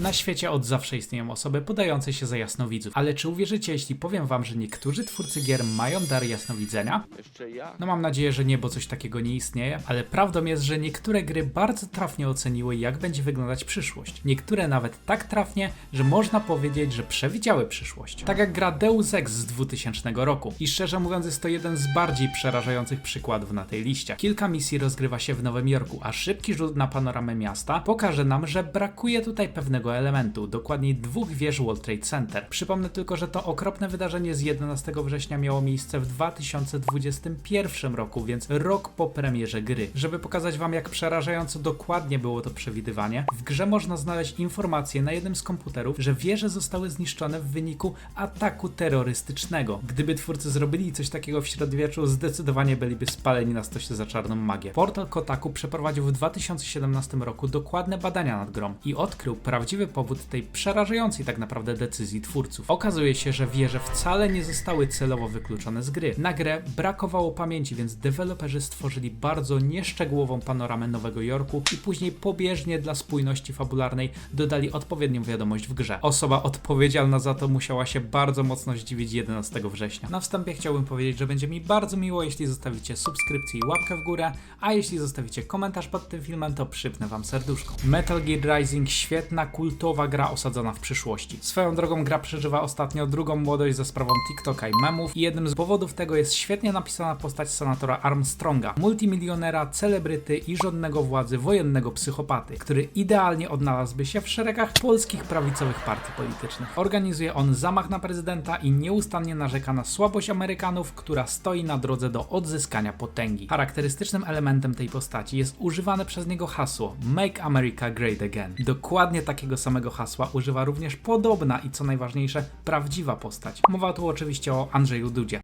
Na świecie od zawsze istnieją osoby podające się za jasnowidzów, ale czy uwierzycie, jeśli powiem wam, że niektórzy twórcy gier mają dar jasnowidzenia? Jeszcze ja? No mam nadzieję, że nie, bo coś takiego nie istnieje, ale prawdą jest, że niektóre gry bardzo trafnie oceniły, jak będzie wyglądać przyszłość. Niektóre nawet tak trafnie, że można powiedzieć, że przewidziały przyszłość. Tak jak gra Deus Ex z 2000 roku. I szczerze mówiąc, jest to jeden z bardziej przerażających przykładów na tej liście. Kilka misji rozgrywa się w Nowym Jorku, a szybki rzut na panoramę miasta pokaże nam, że brakuje tutaj pewnego elementu, dokładniej dwóch wież World Trade Center. Przypomnę tylko, że to okropne wydarzenie z 11 września miało miejsce w 2021 roku, więc rok po premierze gry. Żeby pokazać wam, jak przerażająco dokładnie było to przewidywanie, w grze można znaleźć informację na jednym z komputerów, że wieże zostały zniszczone w wyniku ataku terrorystycznego. Gdyby twórcy zrobili coś takiego w średniowieczu, zdecydowanie byliby spaleni na stosie za czarną magię. Portal Kotaku przeprowadził w 2017 roku dokładne badania nad grą i odkrył prawdziwy powód tej przerażającej tak naprawdę decyzji twórców. Okazuje się, że wieże wcale nie zostały celowo wykluczone z gry. Na grę brakowało pamięci, więc deweloperzy stworzyli bardzo nieszczegółową panoramę Nowego Jorku i później pobieżnie dla spójności fabularnej dodali odpowiednią wiadomość w grze. Osoba odpowiedzialna za to musiała się bardzo mocno zdziwić 11 września. Na wstępie chciałbym powiedzieć, że będzie mi bardzo miło, jeśli zostawicie subskrypcję i łapkę w górę, a jeśli zostawicie komentarz pod tym filmem, to przypnę wam serduszko. Metal Gear Rising świetna, kultowa gra osadzona w przyszłości. Swoją drogą gra przeżywa ostatnio drugą młodość za sprawą TikToka i memów i jednym z powodów tego jest świetnie napisana postać senatora Armstronga, multimilionera, celebryty i żadnego władzy wojennego psychopaty, który idealnie odnalazłby się w szeregach polskich prawicowych partii politycznych. Organizuje on zamach na prezydenta i nieustannie narzeka na słabość Amerykanów, która stoi na drodze do odzyskania potęgi. Charakterystycznym elementem tej postaci jest używane przez niego hasło Make America Great Again. Dokładnie takiego samego hasła używa również podobna i co najważniejsze, prawdziwa postać. Mowa tu oczywiście o Andrzeju Dudzie.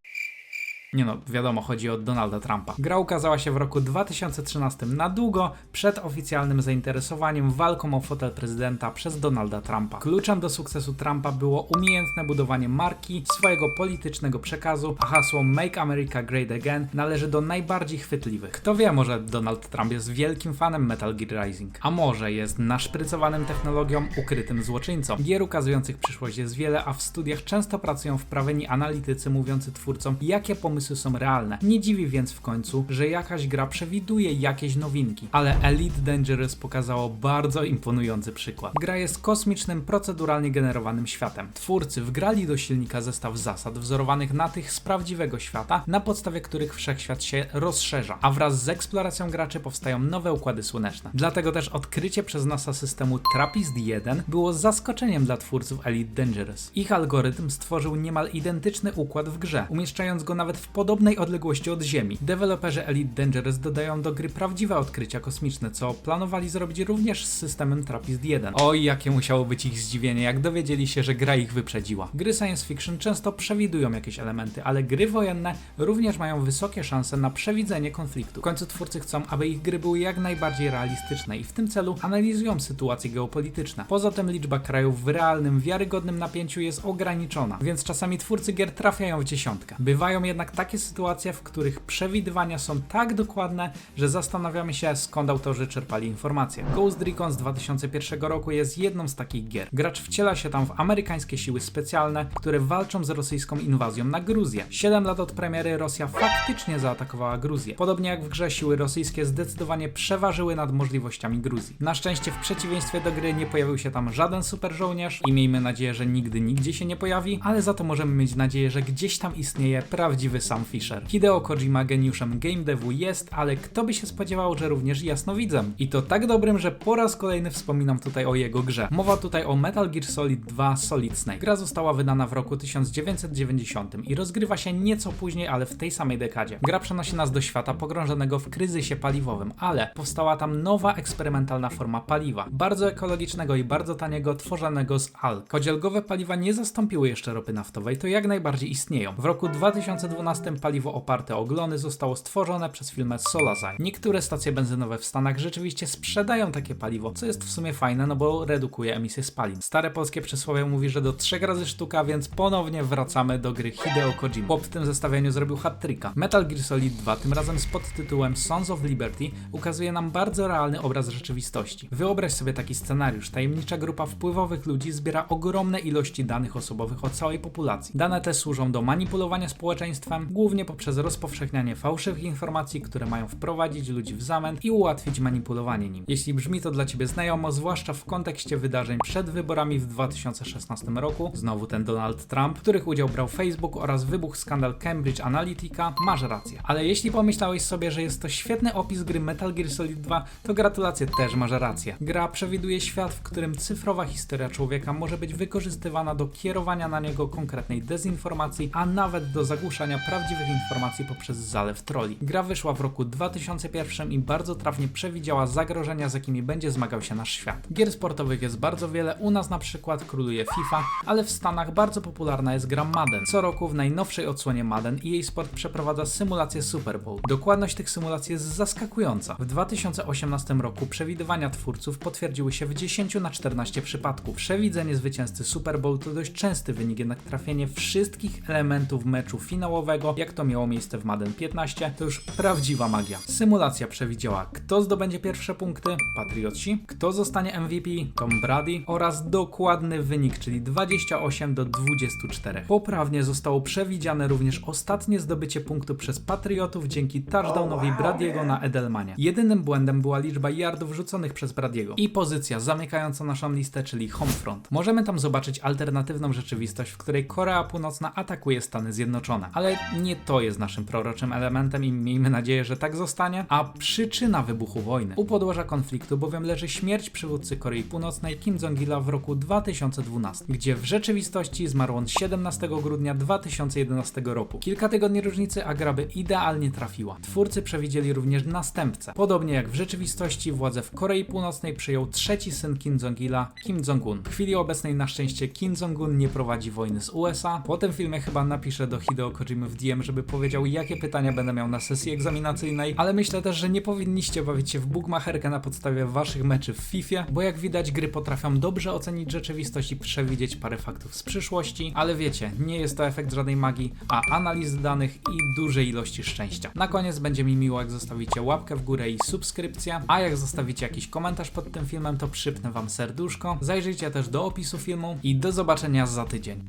Nie no, wiadomo, chodzi o Donalda Trumpa. Gra ukazała się w roku 2013 na długo przed oficjalnym zainteresowaniem walką o fotel prezydenta przez Donalda Trumpa. Kluczem do sukcesu Trumpa było umiejętne budowanie marki, swojego politycznego przekazu, a hasło Make America Great Again należy do najbardziej chwytliwych. Kto wie, może Donald Trump jest wielkim fanem Metal Gear Rising, a może jest naszprycowanym technologią ukrytym złoczyńcą. Gier ukazujących przyszłość jest wiele, a w studiach często pracują wprawieni analitycy mówiący twórcom, jakie pomysły są realne. Nie dziwi więc w końcu, że jakaś gra przewiduje jakieś nowinki, ale Elite Dangerous pokazało bardzo imponujący przykład. Gra jest kosmicznym, proceduralnie generowanym światem. Twórcy wgrali do silnika zestaw zasad wzorowanych na tych z prawdziwego świata, na podstawie których wszechświat się rozszerza, a wraz z eksploracją graczy powstają nowe układy słoneczne. Dlatego też odkrycie przez NASA systemu TRAPPIST-1 było zaskoczeniem dla twórców Elite Dangerous. Ich algorytm stworzył niemal identyczny układ w grze, umieszczając go nawet w podobnej odległości od Ziemi. Deweloperzy Elite Dangerous dodają do gry prawdziwe odkrycia kosmiczne, co planowali zrobić również z systemem TRAPPIST-1. Oj, jakie musiało być ich zdziwienie, jak dowiedzieli się, że gra ich wyprzedziła. Gry science fiction często przewidują jakieś elementy, ale gry wojenne również mają wysokie szanse na przewidzenie konfliktu. W końcu twórcy chcą, aby ich gry były jak najbardziej realistyczne i w tym celu analizują sytuacje geopolityczne. Poza tym liczba krajów w realnym, wiarygodnym napięciu jest ograniczona, więc czasami twórcy gier trafiają w dziesiątkę. Bywają jednak takie sytuacje, w których przewidywania są tak dokładne, że zastanawiamy się skąd autorzy czerpali informacje. Ghost Recon z 2001 roku jest jedną z takich gier. Gracz wciela się tam w amerykańskie siły specjalne, które walczą z rosyjską inwazją na Gruzję. 7 lat od premiery Rosja faktycznie zaatakowała Gruzję. Podobnie jak w grze siły rosyjskie zdecydowanie przeważyły nad możliwościami Gruzji. Na szczęście w przeciwieństwie do gry nie pojawił się tam żaden super żołnierz i miejmy nadzieję, że nigdy nigdzie się nie pojawi, ale za to możemy mieć nadzieję, że gdzieś tam istnieje prawdziwy Sam Fisher. Hideo Kojima geniuszem game devu jest, ale kto by się spodziewał, że również jasnowidzem. I to tak dobrym, że po raz kolejny wspominam tutaj o jego grze. Mowa tutaj o Metal Gear Solid 2 Solid Snake. Gra została wydana w roku 1990 i rozgrywa się nieco później, ale w tej samej dekadzie. Gra przenosi nas do świata pogrążonego w kryzysie paliwowym, ale powstała tam nowa eksperymentalna forma paliwa. Bardzo ekologicznego i bardzo taniego, tworzonego z alg. Algowe paliwa nie zastąpiły jeszcze ropy naftowej, to jak najbardziej istnieją. W roku 2012 2013 paliwo oparte o glony zostało stworzone przez firmę Solazine. Niektóre stacje benzynowe w Stanach rzeczywiście sprzedają takie paliwo, co jest w sumie fajne, no bo redukuje emisję spalin. Stare polskie przysłowie mówi, że do trzech razy sztuka, więc ponownie wracamy do gry Hideo Kojima. Chłop w tym zestawieniu zrobił hat-tricka. Metal Gear Solid 2, tym razem z podtytułem Sons of Liberty, ukazuje nam bardzo realny obraz rzeczywistości. Wyobraź sobie taki scenariusz. Tajemnicza grupa wpływowych ludzi zbiera ogromne ilości danych osobowych o całej populacji. Dane te służą do manipulowania społeczeństwem, głównie poprzez rozpowszechnianie fałszywych informacji, które mają wprowadzić ludzi w zamęt i ułatwić manipulowanie nim. Jeśli brzmi to dla Ciebie znajomo, zwłaszcza w kontekście wydarzeń przed wyborami w 2016 roku, znowu ten Donald Trump, których udział brał Facebook oraz wybuch skandal Cambridge Analytica, masz rację. Ale jeśli pomyślałeś sobie, że jest to świetny opis gry Metal Gear Solid 2, to gratulacje też masz rację. Gra przewiduje świat, w którym cyfrowa historia człowieka może być wykorzystywana do kierowania na niego konkretnej dezinformacji, a nawet do zagłuszania prawdziwych informacji poprzez zalew troli. Gra wyszła w roku 2001 i bardzo trafnie przewidziała zagrożenia, z jakimi będzie zmagał się nasz świat. Gier sportowych jest bardzo wiele, u nas na przykład króluje FIFA, ale w Stanach bardzo popularna jest gra Madden. Co roku w najnowszej odsłonie Madden EA Sport przeprowadza symulację Super Bowl. Dokładność tych symulacji jest zaskakująca. W 2018 roku przewidywania twórców potwierdziły się w 10 na 14 przypadków. Przewidzenie zwycięzcy Super Bowl to dość częsty wynik, jednak trafienie wszystkich elementów meczu finałowego, jak to miało miejsce w Madden 15, to już prawdziwa magia. Symulacja przewidziała, kto zdobędzie pierwsze punkty, Patriotsi, kto zostanie MVP, Tom Brady oraz dokładny wynik, czyli 28 do 24. Poprawnie zostało przewidziane również ostatnie zdobycie punktu przez Patriotów dzięki touchdownowi Bradiego na Edelmanie. Jedynym błędem była liczba yardów rzuconych przez Bradiego i pozycja zamykająca naszą listę, czyli homefront. Możemy tam zobaczyć alternatywną rzeczywistość, w której Korea Północna atakuje Stany Zjednoczone. Ale nie to jest naszym proroczym elementem i miejmy nadzieję, że tak zostanie. A przyczyna wybuchu wojny. U podłoża konfliktu bowiem leży śmierć przywódcy Korei Północnej Kim Jong-ila w roku 2012, gdzie w rzeczywistości zmarł on 17 grudnia 2011 roku. Kilka tygodni różnicy, a gra by idealnie trafiła. Twórcy przewidzieli również następcę. Podobnie jak w rzeczywistości władzę w Korei Północnej przejął trzeci syn Kim Jong-ila, Kim Jong-un. W chwili obecnej na szczęście Kim Jong-un nie prowadzi wojny z USA. Po tym filmie chyba napiszę do Hideo Kojimy w DM, żeby powiedział jakie pytania będę miał na sesji egzaminacyjnej, ale myślę też, że nie powinniście bawić się w bugmacherkę na podstawie waszych meczy w FIFA, bo jak widać gry potrafią dobrze ocenić rzeczywistość i przewidzieć parę faktów z przyszłości, ale wiecie, nie jest to efekt żadnej magii, a analizy danych i dużej ilości szczęścia. Na koniec będzie mi miło, jak zostawicie łapkę w górę i subskrypcję, a jak zostawicie jakiś komentarz pod tym filmem, to przypnę wam serduszko. Zajrzyjcie też do opisu filmu i do zobaczenia za tydzień.